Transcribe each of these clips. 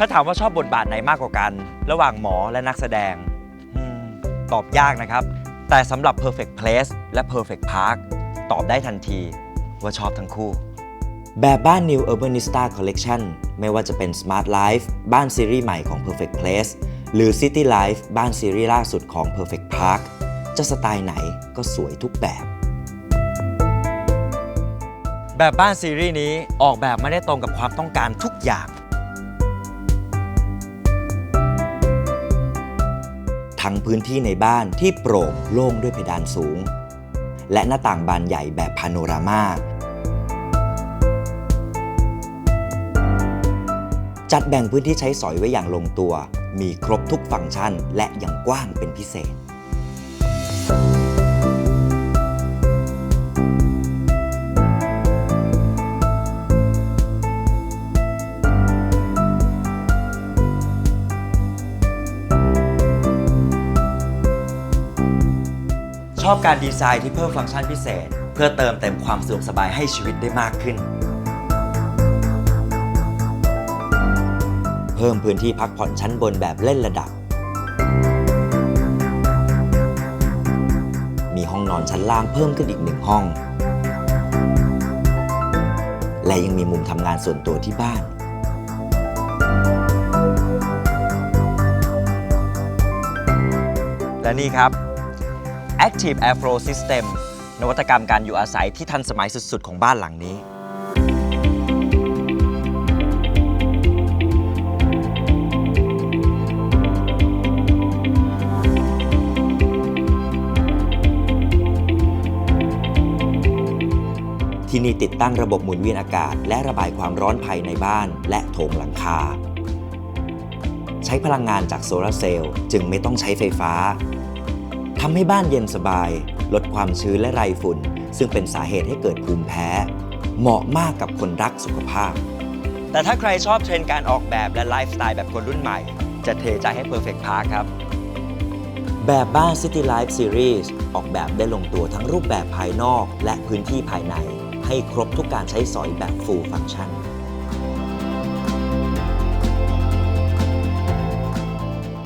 ถ้าถามว่าชอบบทบาทไหนมากกว่ากัน ระหว่างหมอและนักแสดงอมตอบยากนะครับ แต่สำหรับ Perfect Place และ Perfect Park ตอบได้ทันทีว่าชอบทั้งคู่ แบบบ้าน New Urbanista Collection ไม่ว่าจะเป็น Smart Life บ้านซีรีส์ใหม่ของ Perfect Place หรือ City Life บ้านซีรีส์ล่าสุดของ Perfect Park จะสไตล์ไหนก็สวยทุกแบบ แบบบ้านซีรีส์นี้ออกแบบไม่ได้ตรงกับความต้องการทุกอย่าง ทั้งพื้นที่ในบ้านที่โปร่งโล่งด้วยเพดานสูง และหน้าต่างบานใหญ่แบบพาโนรามาจัดแบ่งพื้นที่ใช้สอยไว้อย่างลงตัว มีครบทุกฟังก์ชันและยังกว้างเป็นพิเศษ อบการดีไซน์ที่เพิ่มฟังก์ชันพิเศษ เพื่อเติมเต็มความสะดวกสบายให้ชีวิตได้มากขึ้น เพิ่มพื้นที่พักผ่อนชั้นบนแบบเล่นระดับ มีห้องนอนชั้นล่างเพิ่มขึ้นอีกหนึ่งห้อง และยังมีมุมทำงานส่วนตัวที่บ้านและนี่ครับ Active Airflow System นวัตกรรมการอยู่อาศัยที่ทันสมัยสุด ๆ ของบ้านหลังนี้ ที่นี่ติดตั้งระบบหมุนเวียนอากาศ และระบายความร้อนภายในบ้านและโถงหลังคา ใช้พลังงานจากโซลาร์เซลล์จึงไม่ต้องใช้ไฟฟ้า ทำให้บ้านเย็นสบาย ลดความชื้นและไรฝุ่น ซึ่งเป็นสาเหตุให้เกิดภูมิแพ้ เหมาะมากกับคนรักสุขภาพ แต่ถ้าใครชอบเทรนด์การออกแบบและไลฟ์สไตล์แบบคนรุ่นใหม่ จะเทใจให้ Perfect Park ครับ แบบบ้าน City Life Series ออกแบบได้ลงตัวทั้งรูปแบบภายนอกและพื้นที่ภายใน ให้ครบทุกการใช้สอยแบบ Full Function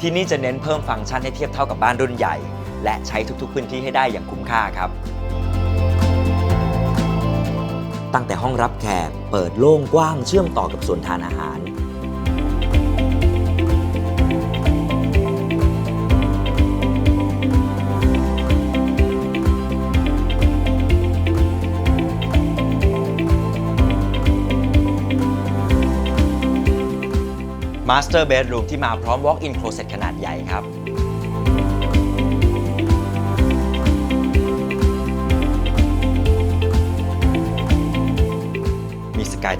ที่นี่จะเน้นเพิ่มฟังก์ชันให้เทียบเท่ากับบ้านรุ่นใหญ่ และใช้ทุกๆพื้นที่ให้ได้อย่างคุ้มค่าครับ ตั้งแต่ห้องรับแขกเปิดโล่งกว้างเชื่อมต่อกับส่วนทานอาหาร Master Bedroom ที่มาพร้อม Walk-in Closet ขนาดใหญ่ครับ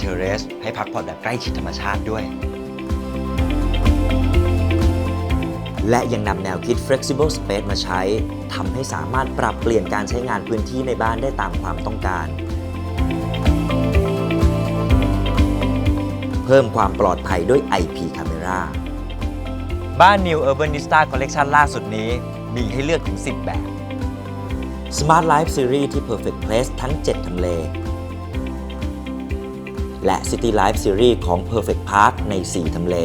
มี Sky Terrace ให้พักผ่อนแบบใกล้ชิดธรรมชาติด้วย และยังนำแนวคิด Flexible Space มาใช้ทำให้สามารถปรับเปลี่ยนการใช้งานพื้นที่ในบ้านได้ตามความต้องการ เพิ่มความปลอดภัยด้วย IP Camera บ้าน New Urbanista Collection ล่าสุดนี้มีให้เลือกถึง 10 แบบ Smart Life Series ที่ Perfect Place ทั้ง 7ทำเล และ City Life Series ของ Perfect Park ใน 4 ทำเล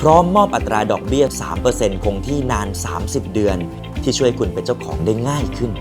พร้อมมอบอัตราดอกเบี้ย 3%คงที่นาน 30 เดือน ที่ช่วยคุณเป็นเจ้าของได้ง่ายขึ้น